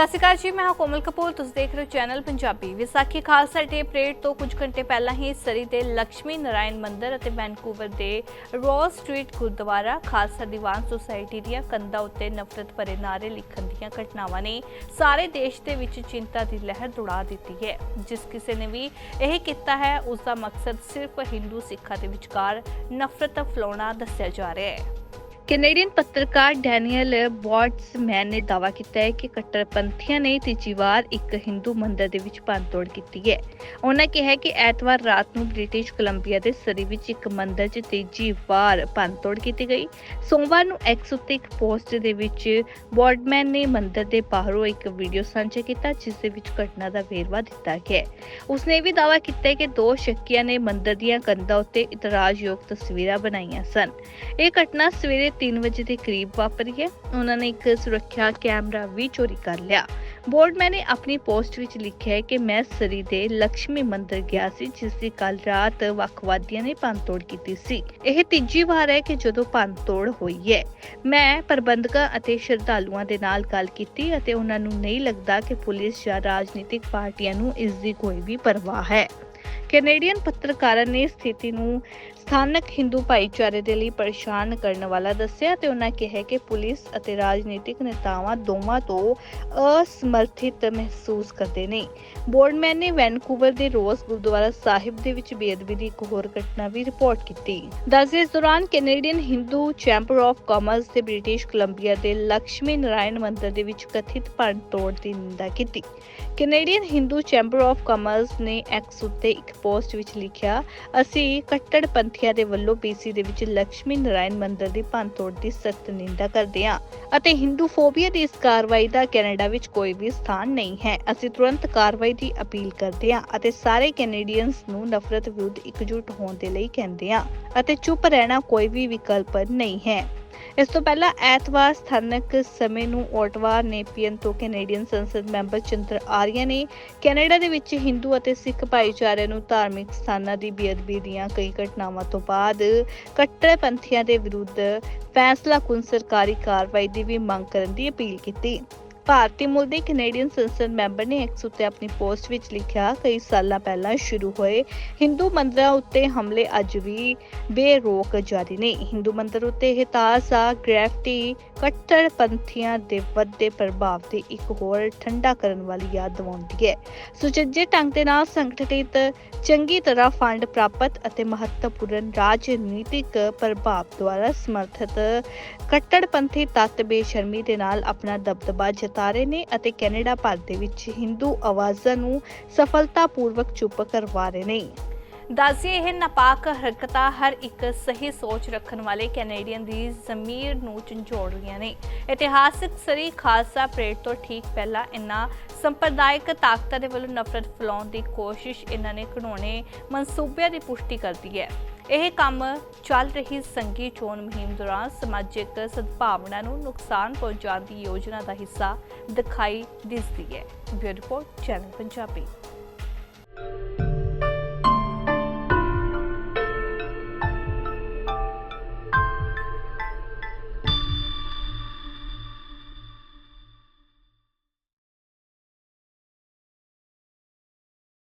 ਸਤਿ ਸ਼੍ਰੀ ਅਕਾਲ ਜੀ, ਮੈਂ ਹਾਂ ਕੋਮਲ ਕਪੂਰ। ਤੁਸੀਂ ਦੇਖ ਰਹੇ ਹੋ channel Punjabi. Vaisakhi Khalsa day parade ਤੋਂ ਕੁਝ ਘੰਟੇ ਪਹਿਲਾਂ ਹੀ ਸਰੀ ਦੇ ਲక్ష్ਮੀ ਨਾਰਾਇਣ ਮੰਦਿਰ ਅਤੇ ਵੈਨਕੂਵਰ ਦੇ Rose Street Gurdwara, Khalsa Diwan society ਦੀਆਂ ਕੰਧਾਂ ਉੱਤੇ ਨਫ਼ਰਤ ਭਰੇ ਨਾਅਰੇ ਲਿਖਣ ਦੀਆਂ ਘਟਨਾਵਾਂ ਨੇ ਸਾਰੇ ਦੇਸ਼ ਦੇ ਵਿੱਚ ਚਿੰਤਾ ਦੀ ਲਹਿਰ ਦੌੜਾ ਦਿੱਤੀ ਹੈ। ਜਿਸ ਕਿਸੇ ਨੇ ਵੀ ਇਹ ਕੀਤਾ ਹੈ ਉਸ ਦਾ ਮਕਸਦ ਸਿਰਫ ਹਿੰਦੂ ਸਿੱਖਾਂ ਦੇ ਵਿਚਕਾਰ ਨਫ਼ਰਤ ਫੈਲਾਉਣਾ ਦੱਸਿਆ ਜਾ ਰਿਹਾ ਹੈ। ਕੈਨੇਡੀਅਨ ਪੱਤਰਕਾਰ ਡੈਨੀਅਲ ਬੌਟਸਮੈਨ ਨੇ ਦਾਅਵਾ ਕੀਤਾ ਹੈ ਕਿ ਕੱਟੜਪੰਥੀਆਂ ਨੇ ਤੀਜੀ ਵਾਰ ਇੱਕ ਹਿੰਦੂ ਮੰਦਰ ਦੇ ਵਿੱਚ ਭੰਨਤੋੜ ਕੀਤੀ ਹੈ। ਉਹਨਾਂ ਕਿਹਾ ਕਿ ਐਤਵਾਰ ਰਾਤ ਨੂੰ ਬ੍ਰਿਟਿਸ਼ ਕੋਲੰਬੀਆ ਦੇ ਸਰੀ ਵਿੱਚ ਇੱਕ ਮੰਦਰ 'ਚ ਤੀਜੀ ਵਾਰ ਭੰਨਤੋੜ ਕੀਤੀ ਗਈ। ਸੋਮਵਾਰ ਨੂੰ ਐਕਸ ਉੱਤੇ ਇੱਕ ਪੋਸਟ ਦੇ ਵਿੱਚ ਬੌਟਮੈਨ ਨੇ ਮੰਦਰ ਦੇ ਬਾਹਰੋਂ ਇੱਕ ਵੀਡੀਓ ਸਾਂਝਾ ਕੀਤਾ, ਜਿਸ ਦੇ ਵਿੱਚ ਘਟਨਾ ਦਾ ਵੇਰਵਾ ਦਿੱਤਾ ਗਿਆ ਉਸਨੇ ਇਹ ਵੀ ਦਾਅਵਾ ਕੀਤਾ ਕਿ ਦੋ ਸ਼ੱਕੀਆਂ ਨੇ ਮੰਦਰ ਦੀਆਂ ਕੰਧਾਂ ਉੱਤੇ ਇਤਰਾਜ਼ਯੋਗ ਤਸਵੀਰਾਂ ਬਣਾਈਆਂ ਸਨ। ਇਹ ਘਟਨਾ ਸਵੇਰੇ 3 ਵਜੇ ਦੇ ਕਰੀਬ ਵਾਪਰੀ ਹੈ ਉਹਨਾਂ ਨੇ ਇੱਕ ਸੁਰੱਖਿਆ ਕੈਮਰਾ ਵੀ ਚੋਰੀ ਕਰ ਲਿਆ। ਬੋਰਡਮੈਨ ਨੇ ਆਪਣੀ ਪੋਸਟ ਵਿੱਚ ਲਿਖਿਆ ਹੈ ਕਿ ਮੈਂ ਸਰੀ ਦੇ ਲక్ష్ਮੀ ਮੰਦਿਰ ਗਿਆ ਸੀ, ਜਿਸ ਦੀ ਕੱਲ ਰਾਤ ਵੱਖਵਾਦੀਆਂ ਨੇ ਭੰਨਤੋੜ ਕੀਤੀ ਸੀ। ਇਹ ਤੀਜੀ ਵਾਰ ਹੈ ਕਿ ਜਦੋਂ ਭੰਨਤੋੜ ਹੋਈ ਹੈ। ਮੈਂ ਪ੍ਰਬੰਧਕਾਂ ਅਤੇ ਸ਼ਰਧਾਲੂਆਂ ਦੇ ਨਾਲ ਗੱਲ ਕੀਤੀ ਅਤੇ ਉਹਨਾਂ ਨੂੰ ਨਹੀਂ ਲੱਗਦਾ ਕਿ ਪੁਲਿਸ ਜਾਂ ਰਾਜਨੀਤਿਕ ਪਾਰਟੀਆਂ ਨੂੰ ਇਸ ਦੀ ਕੋਈ ਵੀ ਪਰਵਾਹ ਹੈ। ਕੈਨੇਡੀਅਨ ਪੱਤਰਕਾਰਾਂ ਨੇ ਸਥਿਤੀ ਨੂੰ ਸਥਾਨਕ ਹਿੰਦੂ ਭਾਈਚਾਰੇ ਦੇ ਲਈ ਪਰੇਸ਼ਾਨ ਕਰਨ ਵਾਲਾ ਦੱਸਿਆ ਤੇ ਉਹਨਾਂ ਕਿਹਾ ਕਿ ਪੁਲਿਸ ਅਤੇ ਰਾਜਨੀਤਿਕ ਨੇਤਾਵਾਂ ਦੋਵਾਂ ਤੋਂ ਅਸਮਰਥਿਤ ਮਹਿਸੂਸ ਕਰਦੇ ਨੇ। ਬੋਰਡਮੈਨ ਨੇ ਵੈਨਕੂਵਰ ਦੇ ਰੋਜ਼ ਗੁਰਦੁਆਰਾ ਸਾਹਿਬ ਦੇ ਵਿੱਚ ਬੇਅਦਬੀ ਦੀ ਇੱਕ ਹੋਰ ਘਟਨਾ ਵੀ ਰਿਪੋਰਟ ਕੀਤੀ। ਦੱਸਦੇ ਇਸ ਦੌਰਾਨ Canadian Hindu chamber of commerce ਤੇ ਬ੍ਰਿਟਿਸ਼ ਕੋਲੰਬੀਆ ਦੇ ਲక్ష్ਮੀ ਨਾਰਾਇਣ ਮੰਦਿਰ ਦੇ ਵਿੱਚ ਕਥਿਤ ਭੰਨਤੋੜ ਦੀ ਨਿੰਦਾ ਕੀਤੀ। Canadian Hindu chamber of commerce ਨੇ ਐਕਸ ਉੱਤੇ ਇੱਕ ਪੋਸਟ ਵਿੱਚ ਲਿਖਿਆ, ਅਸੀਂ ਕੱਟੜਪੰਥੀਆਂ ਦੇ ਵੱਲੋਂ BC ਦੇ ਵਿੱਚ ਲక్ష్ਮੀ ਨਾਰਾਇਣ ਮੰਦਿਰ ਦੀ ਭੰਨਤੋੜ ਦੀ ਸਖਤ ਨਿੰਦਾ ਕਰਦੇ ਹਾਂ ਅਤੇ ਹਿੰਦੂ ਫੋਬੀਆ ਦੀ ਇਸ ਕਾਰਵਾਈ ਦਾ ਕੈਨੇਡਾ ਵਿੱਚ ਕੋਈ ਵੀ ਸਥਾਨ ਨਹੀਂ ਹੈ। ਅਸੀਂ ਤੁਰੰਤ ਕਾਰਵਾਈ ਦੀ ਅਪੀਲ ਕਰਦੇ ਹਾਂ ਅਤੇ ਸਾਰੇ ਕੈਨੇਡੀਅਨਸ ਨੂੰ ਨਫ਼ਰਤ ਵਿਰੁੱਧ ਇਕਜੁੱਟ ਹੋਣ ਦੇ ਲਈ ਕਹਿੰਦੇ ਹਾਂ ਅਤੇ ਚੁੱਪ ਰਹਿਣਾ ਕੋਈ ਵੀ ਵਿਕਲਪ ਨਹੀਂ ਹੈ। ਇਸ ਤੋਂ ਪਹਿਲਾਂ ਐਤਵਾਰ ਸਥਾਨਕ ਸਮੇਂ ਨੂੰ ਓਟਵਾ ਨੇਪੀਅਨ ਤੋਂ ਕੈਨੇਡੀਅਨ ਸੰਸਦ ਮੈਂਬਰ ਚੰਦਰ ਆਰੀਆ ਨੇ ਕੈਨੇਡਾ ਦੇ ਵਿੱਚ ਹਿੰਦੂ ਅਤੇ ਸਿੱਖ ਭਾਈਚਾਰੇ ਨੂੰ ਧਾਰਮਿਕ ਸਥਾਨਾਂ ਦੀ ਬੇਅਦਬੀ ਦੀਆਂ ਕਈ ਘਟਨਾਵਾਂ ਤੋਂ ਬਾਅਦ ਕੱਟੜਪੰਥੀਆਂ ਦੇ ਵਿਰੁੱਧ ਫੈਸਲਾ ਕੁਨ ਸਰਕਾਰੀ ਕਾਰਵਾਈ ਦੀ ਵੀ ਮੰਗ ਕਰਨ ਦੀ ਅਪੀਲ ਕੀਤੀ। ਭਾਰਤੀ ਮੂਲ ਦੇ ਕੈਨੇਡੀਅਨ ਸੰਸਦ ਮੈਂਬਰ ਨੇ ਐਕਸ ਉੱਤੇ ਆਪਣੀ ਪੋਸਟ ਵਿੱਚ ਲਿਖਿਆ, ਕਈ ਸਾਲਾਂ ਪਹਿਲਾਂ ਸ਼ੁਰੂ ਹੋਏ ਹਿੰਦੂ ਮੰਦਰਾਂ ਉੱਤੇ ਹਮਲੇ ਅੱਜ ਵੀ ਬੇਰੋਕ ਜਾਰੀ ਨੇ। ਹਿੰਦੂ ਮੰਦਰ ਉੱਤੇ ਇਹ ਤਾਜ਼ਾ ਗ੍ਰੈਫਟੀ ਕੱਟੜਪੰਥੀਆਂ ਦੇ ਵੱਧਦੇ ਪ੍ਰਭਾਵ 'ਤੇ ਇੱਕ ਹੋਰ ਠੰਡਾ ਕਰਨ ਵਾਲੀ ਯਾਦ ਦਿਵਾਉਂਦੀ ਹੈ। ਸੁਚੱਜੇ ਢੰਗ ਦੇ ਨਾਲ ਸੰਗਠਿਤ, ਚੰਗੀ ਤਰ੍ਹਾਂ ਫੰਡ ਪ੍ਰਾਪਤ ਅਤੇ ਮਹੱਤਵਪੂਰਨ ਰਾਜਨੀਤਿਕ ਪ੍ਰਭਾਵ ਦੁਆਰਾ ਸਮਰਥਿਤ ਕੱਟੜਪੰਥੀ ਤੱਤ ਬੇਸ਼ਰਮੀ ਦੇ ਨਾਲ ਆਪਣਾ ਦਬਦਬਾ ਜਤਾ ਰਹੇ ਨੇ ਅਤੇ ਕੈਨੇਡਾ ਭਰ ਦੇ ਵਿੱਚ ਹਿੰਦੂ ਆਵਾਜ਼ਾਂ ਨੂੰ ਸਫਲਤਾਪੂਰਵਕ ਚੁੱਪ ਕਰਵਾ ਰਹੇ ਨੇ। ਦੱਸਿਏ ਇਹ ਨਾਪਾਕ ਹਰਕਤਾਂ ਹਰ ਇੱਕ ਸਹੀ ਸੋਚ ਰੱਖਣ ਵਾਲੇ ਕੈਨੇਡੀਅਨ ਦੀ ਜ਼ਮੀਰ ਨੂੰ ਝੰਜੋੜ ਰਹੀਆਂ ਨੇ। ਇਤਿਹਾਸਕ ਸਰੀ ਖਾਲਸਾ ਪਰੇਡ ਤੋਂ ਠੀਕ ਪਹਿਲਾਂ ਇਨ੍ਹਾਂ ਸੰਪਰਦਾਇਕ ਤਾਕਤਾਂ ਦੇ ਵੱਲੋਂ ਨਫ਼ਰਤ ਫੈਲਾਉਣ ਦੀ ਕੋਸ਼ਿਸ਼ ਇਹਨਾਂ ਨੇ ਘਿਨੌਣੇ ਮਨਸੂਬਿਆਂ ਦੀ ਪੁਸ਼ਟੀ ਕਰਦੀ ਹੈ। ਇਹ ਕੰਮ ਚੱਲ ਰਹੀ ਸੰਗੀ ਚੋਣ ਮੁਹਿੰਮ ਦੌਰਾਨ ਸਮਾਜਿਕ ਸਦਭਾਵਨਾ ਨੂੰ ਨੁਕਸਾਨ ਪਹੁੰਚਾਉਣ ਦੀ ਯੋਜਨਾ ਦਾ ਹਿੱਸਾ ਦਿਖਾਈ ਦਿਸਦੀ ਹੈ। Bureau report, channel Punjabi.